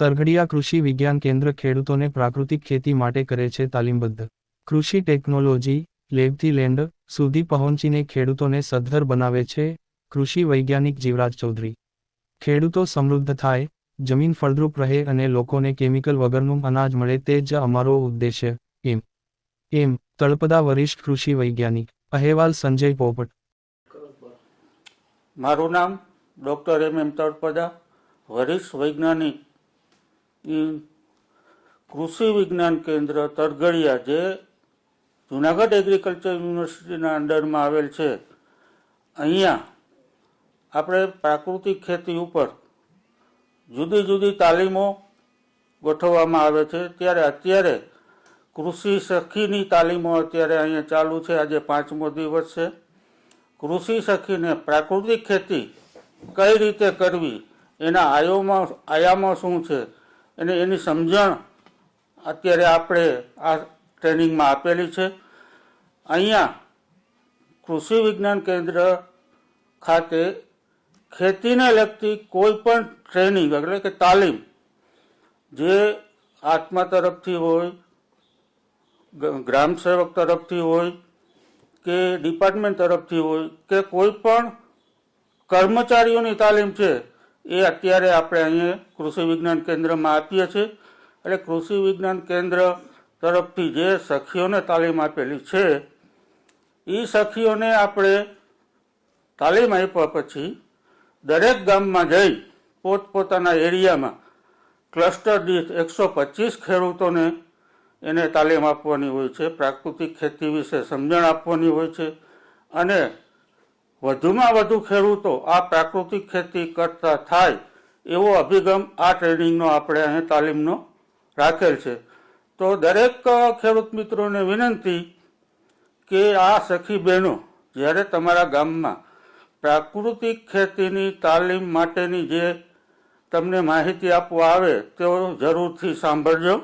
તરઘડિયા કૃષિ વિજ્ઞાન કેન્દ્ર ખેડૂતોને પ્રાકૃતિક ખેતી માટે કરે છે તાલીમબદ્ધ. કૃષિ ટેકનોલોજી, લેબથી લેન્ડ સુધી પહોંચીને ખેડૂતોને સદ્ધર બનાવે છે કૃષિ વૈજ્ઞાનિક જીવરાજ ચૌધરી. ખેડૂતો સમૃદ્ધ થાય, જમીન ફળદ્રુપ રહે અને લોકોને કેમિકલ વગરનું અનાજ મળે તે જ અમારો ઉદ્દેશ્ય, એમ. એમ, તળપદા વરિષ્ઠ કૃષિ વૈજ્ઞાનિક, અહેવાલ સંજય પોપટ. મારું નામ ડૉક્ટર એમ એમ તળપદા, વરિષ્ઠ વૈજ્ઞાનિક કૃષિ વિજ્ઞાન કેન્દ્ર તરગડિયા, જે જુનાગઢ એગ્રીકલ્ચર યુનિવર્સિટીના અંડરમાં આવેલ છે. અહીંયા આપણે પ્રાકૃતિક ખેતી ઉપર જુદી જુદી તાલીમો ગોઠવવામાં આવે છે. ત્યારે અત્યારે કૃષિ સખીની તાલીમો અત્યારે અહીંયા ચાલુ છે. આજે પાંચમો દિવસ છે. કૃષિ સખીને પ્રાકૃતિક ખેતી કઈ રીતે કરવી, એના આયોમાં આયામો શું છે? અને એની સમજણ અત્યારે આપણે આ ટ્રેનિંગમાં આપેલી છે. અહીંયા કૃષિ વિજ્ઞાન કેન્દ્ર ખાતે ખેતીને લગતી કોઈ પણ ટ્રેનિંગ એટલે કે તાલીમ જે આત્મા તરફથી હોય ગ્રામ સેવક તરફથી હોય કે ડિપાર્ટમેન્ટ તરફથી હોય કે કોઈ પણ કર્મચારીઓની તાલીમ છે એ અત્યારે આપણે અહીંયા કૃષિ વિજ્ઞાન કેન્દ્રમાં આપીએ છીએ. એટલે કૃષિ વિજ્ઞાન કેન્દ્ર તરફથી જે સખીઓને તાલીમ આપેલી છે, એ સખીઓને આપણે તાલીમ આપ્યા પછી દરેક ગામમાં જઈ પોતપોતાના એરિયામાં ક્લસ્ટર દીઠ એકસો પચીસ ખેડૂતોને એને તાલીમ આપવાની હોય છે. પ્રાકૃતિક ખેતી વિશે સમજણ આપવાની હોય છે. અને વધુમાં વધુ ખેડૂતો આ પ્રાકૃતિક ખેતી કરતા થાય એવો અભિગમ આ ટ્રેનિંગનો આપણે અહીં તાલીમનો રાખેલ છે. તો દરેક ખેડૂત મિત્રોને વિનંતી કે આ સખી બહેનો, જ્યારે તમારા ગામમાં પ્રાકૃતિક ખેતીની તાલીમ માટેની જે તમને માહિતી આપવા આવે, તેઓ જરૂરથી સાંભળજો.